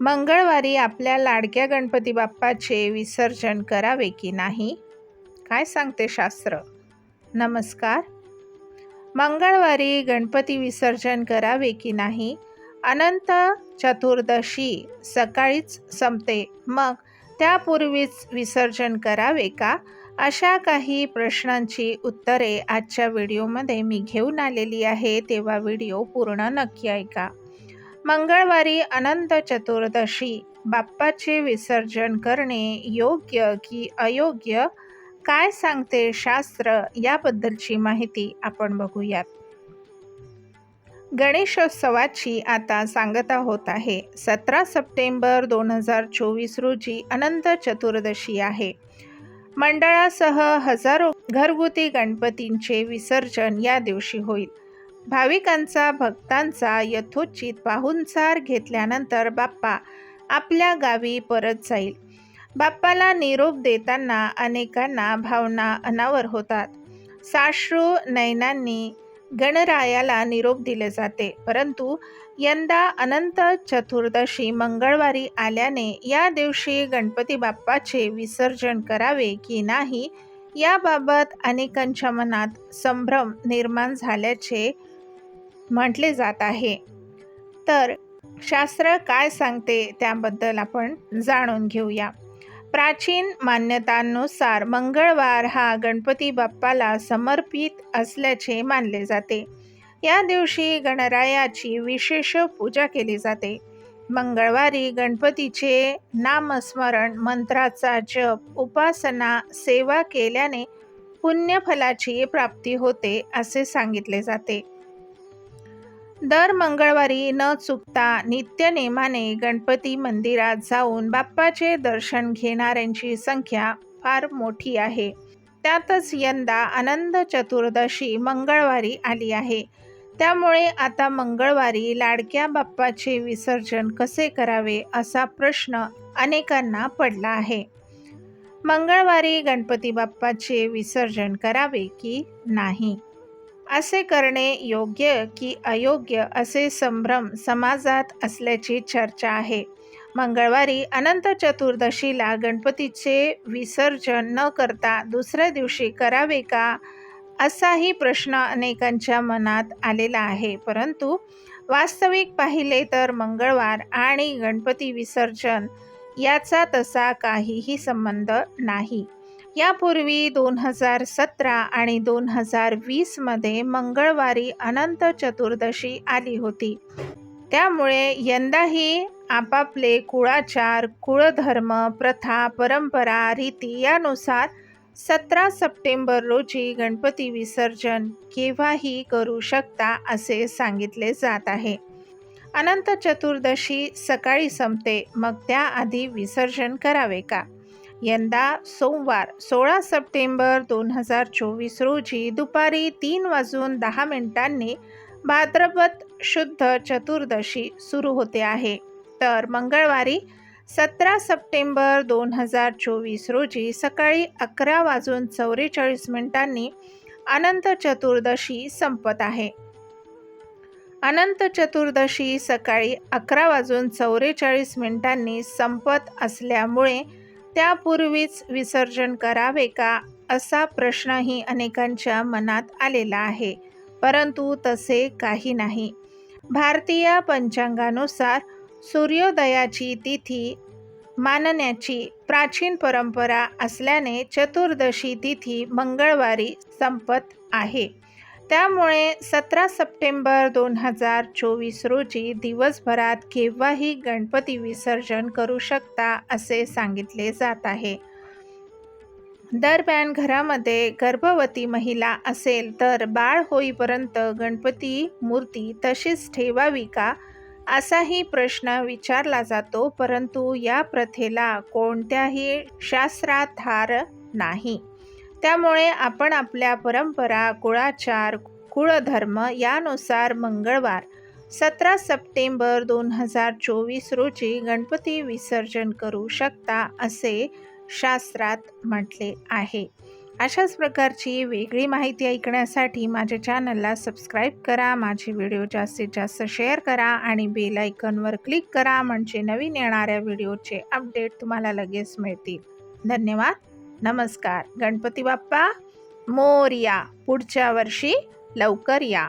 मंगळवारी आपल्या लाडक्या गणपती बाप्पाचे विसर्जन करावे की नाही? काय सांगते शास्त्र? नमस्कार. मंगळवारी गणपती विसर्जन करावे की नाही? अनंत चतुर्दशी सकाळीच संपते. मग त्यापूर्वीच विसर्जन करावे का? अशा काही प्रश्नांची उत्तरे आजच्या व्हिडिओमध्ये मी घेऊन आलेली आहे. तेव्हा व्हिडिओ पूर्ण नक्की ऐका. मंगळवारी अनंत चतुर्दशी. बाप्पाचे विसर्जन करणे योग्य की अयोग्य? काय सांगते शास्त्र? याबद्दलची माहिती आपण बघूयात. गणेशोत्सवाची आता सांगता होत आहे. सतरा सप्टेंबर दोन हजार चोवीस रोजी अनंत चतुर्दशी आहे. मंडळासह हजारो घरगुती गणपतींचे विसर्जन या दिवशी होईल. भाविकांचा भक्तांचा यथोचित पाहुणचार घेतल्यानंतर बाप्पा आपल्या गावी परत जाईल. बाप्पाला निरोप देताना अनेकांना भावना अनावर होतात. साश्रू नयनांनी गणरायाला निरोप दिले जाते. परंतु यंदा अनंत चतुर्दशी मंगळवारी आल्याने या दिवशी गणपती बाप्पाचे विसर्जन करावे की नाही याबाबत अनेकांच्या मनात संभ्रम निर्माण झाल्याचे म्हटले जात आहे. तर शास्त्र काय सांगते त्याबद्दल आपण जाणून घेऊया. प्राचीन मान्यतांनुसार मंगळवार हा गणपती बाप्पाला समर्पित असल्याचे मानले जाते. या दिवशी गणरायाची विशेष पूजा केली जाते. मंगळवारी गणपतीचे नामस्मरण मंत्राचा जप उपासना सेवा केल्याने पुण्यफलाची प्राप्ती होते असे सांगितले जाते. दर मंगळवारी न चुकता नित्यनेमाने गणपती मंदिरात जाऊन बाप्पाचे दर्शन घेणाऱ्यांची संख्या फार मोठी आहे. त्यातच यंदा आनंद चतुर्दशी मंगळवारी आली आहे. त्यामुळे आता मंगळवारी लाडक्या बाप्पाचे विसर्जन कसे करावे असा प्रश्न अनेकांना पडला आहे. मंगळवारी गणपती बाप्पाचे विसर्जन करावे की नाही? असे करणे योग्य की अयोग्य असे संभ्रम समाजात असल्याची चर्चा आहे. मंगळवारी अनंत चतुर्दशीला गणपतीचे विसर्जन न करता दुसऱ्या दिवशी करावे का असाही प्रश्न अनेकांच्या मनात आलेला आहे. परंतु वास्तविक पाहिले तर मंगळवार आणि गणपती विसर्जन याचा तसा काहीही संबंध नाही. यापूर्वी दोन हजार सतरा आणि दोन हजार वीसमध्ये मंगळवारी अनंत चतुर्दशी आली होती. त्यामुळे यंदाही आपापले कुळाचार कुळधर्म प्रथा परंपरा रीती यानुसार सतरा सप्टेंबर रोजी गणपती विसर्जन केव्हाही करू शकता असे सांगितले जात आहे. अनंत चतुर्दशी सकाळी संपते मग त्याआधी विसर्जन करावे का? यंदा सोमवार सोळा सप्टेंबर दोन हजार चोवीस रोजी दुपारी तीन वाजून दहा मिनिटांनी भाद्रपद शुद्ध चतुर्दशी सुरू होते आहे. तर मंगळवारी सतरा सप्टेंबर दोन हजार चोवीस रोजी सकाळी अकरा वाजून चौवेचाळीस मिनिटांनी अनंत चतुर्दशी संपत आहे. अनंत चतुर्दशी सकाळी अकरा वाजून चौवेचाळीस मिनिटांनी संपत असल्यामुळे त्यापूर्वीच विसर्जन करावे का असा प्रश्नही अनेकांच्या मनात आलेला आहे. परंतु तसे काही नाही. भारतीय पंचांगानुसार सूर्योदयाची तिथी मानण्याची प्राचीन परंपरा असल्याने चतुर्दशी तिथी मंगळवारी संपत आहे. त्यामुळे सतरा सप्टेंबर दोन हजार चोवीस रोजी दिवसभरात केव्हाही गणपती विसर्जन करू शकता असे सांगितले जात आहे. दरम्यान घरामध्ये गर्भवती महिला असेल तर बाळ होईपर्यंत गणपती मूर्ती तशीच ठेवावी का? असाही प्रश्न विचारला जातो परंतु या प्रथेला कोणत्याही शास्त्राधार नाही. त्यामुळे आपण आपल्या परंपरा कुळाचार कुळधर्म यानुसार मंगळवार सतरा सप्टेंबर दोन हजार चोवीस रोजी गणपती विसर्जन करू शकता असे शास्त्रात म्हटले आहे. अशाच प्रकारची वेगळी माहिती ऐकण्यासाठी माझ्या चॅनलला सबस्क्राईब करा माझे व्हिडिओ जास्तीत जास्त शेअर करा आणि बेल आयकॉनवर क्लिक करा म्हणजे नवीन येणाऱ्या व्हिडिओचे अपडेट तुम्हाला लगेच मिळतील. धन्यवाद. नमस्कार. गणपती बाप्पा मोरया. पुढच्या वर्षी लवकर या.